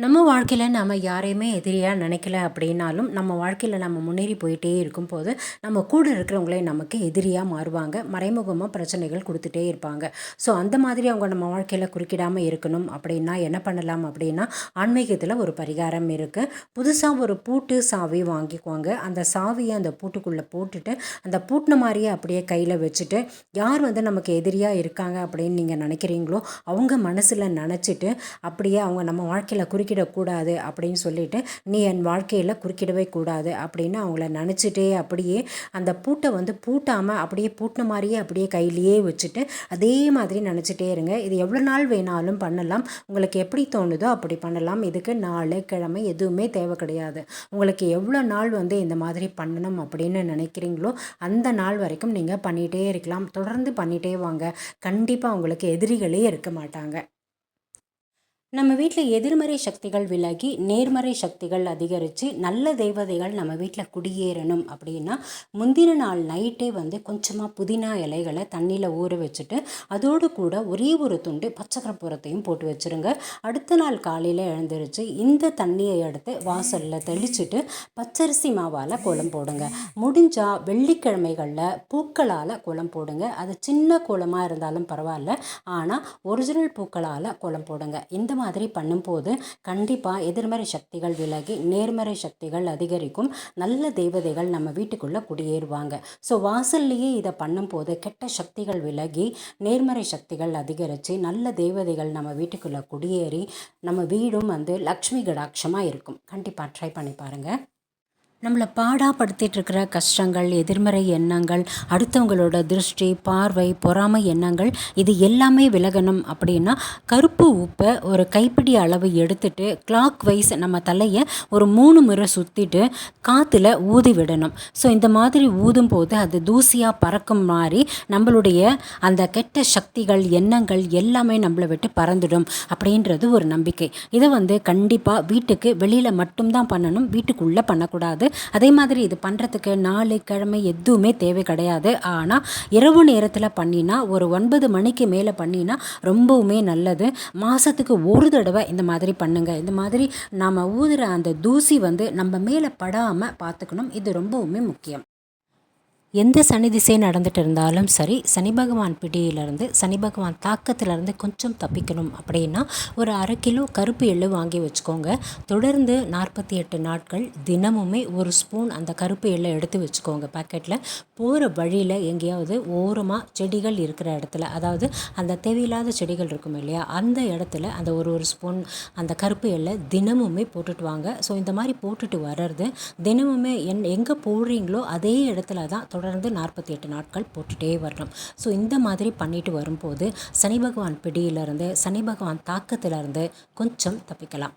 நம்ம வாழ்க்கையில் நம்ம யாரையுமே எதிரியாக நினைக்கல அப்படின்னாலும் நம்ம வாழ்க்கையில் நம்ம முன்னேறி போயிட்டே இருக்கும்போது நம்ம கூட இருக்கிறவங்களே நமக்கு எதிரியாக மாறுவாங்க. மறைமுகமாக பிரச்சனைகள் கொடுத்துட்டே இருப்பாங்க. ஸோ அந்த மாதிரி அவங்க நம்ம வாழ்க்கையில் குறுக்கிடாமல் இருக்கணும் அப்படின்னா என்ன பண்ணலாம் அப்படின்னா ஆன்மீகத்தில் ஒரு பரிகாரம் இருக்குது புதுசாக ஒரு பூட்டு சாவி வாங்கிக்குவாங்க அந்த சாவியை அந்த பூட்டுக்குள்ளே போட்டுட்டு அந்த பூட்டின மாதிரியே அப்படியே கையில் வச்சுட்டு யார் வந்து நமக்கு எதிரியாக இருக்காங்க அப்படின்னு நீங்கள் நினைக்கிறீங்களோ அவங்க மனசில் நினச்சிட்டு அப்படியே அவங்க நம்ம வாழ்க்கையில் குறுக்கி குறுக்கிடக்கூடாது அப்படின்னு சொல்லிட்டு நீ என் வாழ்க்கையில் குறுக்கிடவே கூடாது அப்படின்னு அவங்கள நினச்சிட்டே அப்படியே அந்த பூட்டை வந்து பூட்டாமல் அப்படியே பூட்டின மாதிரியே அப்படியே கையிலேயே வச்சுட்டு அதே மாதிரி நினச்சிட்டே இருங்க. இது எவ்வளோ நாள் வேணாலும் பண்ணலாம். உங்களுக்கு எப்படி தோணுதோ அப்படி பண்ணலாம். இதுக்கு நாள் கிழமை எதுவுமே தேவை கிடையாது. உங்களுக்கு எவ்வளோ நாள் வந்து இந்த மாதிரி பண்ணணும் அப்படின்னு நினைக்கிறீங்களோ அந்த நாள் வரைக்கும் நீங்கள் பண்ணிகிட்டே இருக்கலாம். தொடர்ந்து பண்ணிகிட்டே வாங்க. கண்டிப்பாக உங்களுக்கு எதிரிகளே இருக்க மாட்டாங்க. நம்ம வீட்டில் எதிர்மறை சக்திகள் விலகி நேர்மறை சக்திகள் அதிகரித்து நல்ல தேவதைகள் நம்ம வீட்டில் குடியேறணும் அப்படின்னா முந்தின நாள் நைட்டே வந்து கொஞ்சமாக புதினா இலைகளை தண்ணியில் ஊற வச்சுட்டு அதோடு கூட ஒரே ஒரு துண்டு பச்சைக்கரப்புறத்தையும் போட்டு வச்சுருங்க. அடுத்த நாள் காலையில் எழுந்திரிச்சு இந்த தண்ணியை எடுத்து வாசலில் தெளிச்சுட்டு பச்சரிசி மாவால் கோலம் போடுங்க. முடிஞ்சால் வெள்ளிக்கிழமைகளில் பூக்களால் கோலம் போடுங்க. அது சின்ன கோலமாக இருந்தாலும் பரவாயில்ல. ஆனால் ஒரிஜினல் பூக்களால் கோலம் போடுங்க. இந்த மாதிரி பண்ணும்போது கண்டிப்பாக எதிர்மறை சக்திகள் விலகி நேர்மறை சக்திகள் அதிகரிக்கும். நல்ல தேவதைகள் நம்ம வீட்டுக்குள்ளே குடியேறுவாங்க. ஸோ வாசல்லையே இதை பண்ணும்போது கெட்ட சக்திகள் விலகி நேர்மறை சக்திகள் அதிகரித்து நல்ல தேவதைகள் நம்ம வீட்டுக்குள்ளே குடியேறி நம்ம வீடும் வந்து லக்ஷ்மி கடாட்சமாக இருக்கும். கண்டிப்பாக ட்ரை பண்ணி பாருங்கள் நம்மளை பாடாப்படுத்திட்டு இருக்கிற கஷ்டங்கள் எதிர்மறை எண்ணங்கள் அடுத்தவங்களோட திருஷ்டி பார்வை பொறாமை எண்ணங்கள் இது எல்லாமே விலகணும் அப்படின்னா கருப்பு உப்பை ஒரு கைப்பிடி அளவு எடுத்துட்டு கிளாக் வைஸ் நம்ம தலையை ஒரு மூணு முறை சுற்றிட்டு காற்றுல ஊதி விடணும். ஸோ இந்த மாதிரி ஊதும் போது அது தூசியாக பறக்கும் மாதிரி நம்மளுடைய அந்த கெட்ட சக்திகள் எண்ணங்கள் எல்லாமே நம்மளை விட்டு பறந்துடும் அப்படின்றது ஒரு நம்பிக்கை. இதை வந்து கண்டிப்பாக வீட்டுக்கு வெளியில் மட்டும்தான் பண்ணணும் வீட்டுக்குள்ளே பண்ணக்கூடாது. அதே மாதிரி இது பண்ணுறதுக்கு நாலு கிழமை எதுவுமே தேவை கிடையாது. ஆனால் இரவு நேரத்தில் பண்ணினா ஒரு ஒன்பது மணிக்கு மேலே பண்ணினா ரொம்பவுமே நல்லது. மாதத்துக்கு ஒரு தடவை இந்த மாதிரி பண்ணுங்கள் இந்த மாதிரி நாம் ஊதுற அந்த தூசி வந்து நம்ம மேலே படாமல் பார்த்துக்கணும். இது ரொம்பவுமே முக்கியம். எந்த சனி திசை நடந்துட்டு இருந்தாலும் சரி சனி பகவான் பிடியிலேருந்து சனி பகவான் தாக்கத்திலிருந்து கொஞ்சம் தப்பிக்கணும் அப்படின்னா ஒரு அரை கிலோ கருப்பு எள்ளு வாங்கி வச்சுக்கோங்க. தொடர்ந்து நாற்பத்தி எட்டு நாட்கள் தினமுமே ஒரு ஸ்பூன் அந்த கருப்பு எள்ளை எடுத்து வச்சுக்கோங்க பேக்கெட்டில் போகிற வழியில் எங்கேயாவது ஓரமாக செடிகள் இருக்கிற இடத்துல அதாவது அந்த தேவையில்லாத செடிகள் இருக்கும் இல்லையா அந்த இடத்துல அந்த ஒரு ஒரு ஸ்பூன் அந்த கருப்பு எள்ளை தினமுமே போட்டுட்டு வாங்க. ஸோ இந்த மாதிரி போட்டுட்டு வர்றது தினமுமே என் எங்கே போடுறீங்களோ அதே இடத்துல தான் தொடர்ந்து நாற்பத்தி எட்டு நாட்கள் போட்டுகிட்டே வரணும். ஸோ இந்த மாதிரி பண்ணிட்டு வரும்போது சனி பகவான் பிடியிலிருந்து சனி பகவான் தாக்கத்திலிருந்து கொஞ்சம் தப்பிக்கலாம்.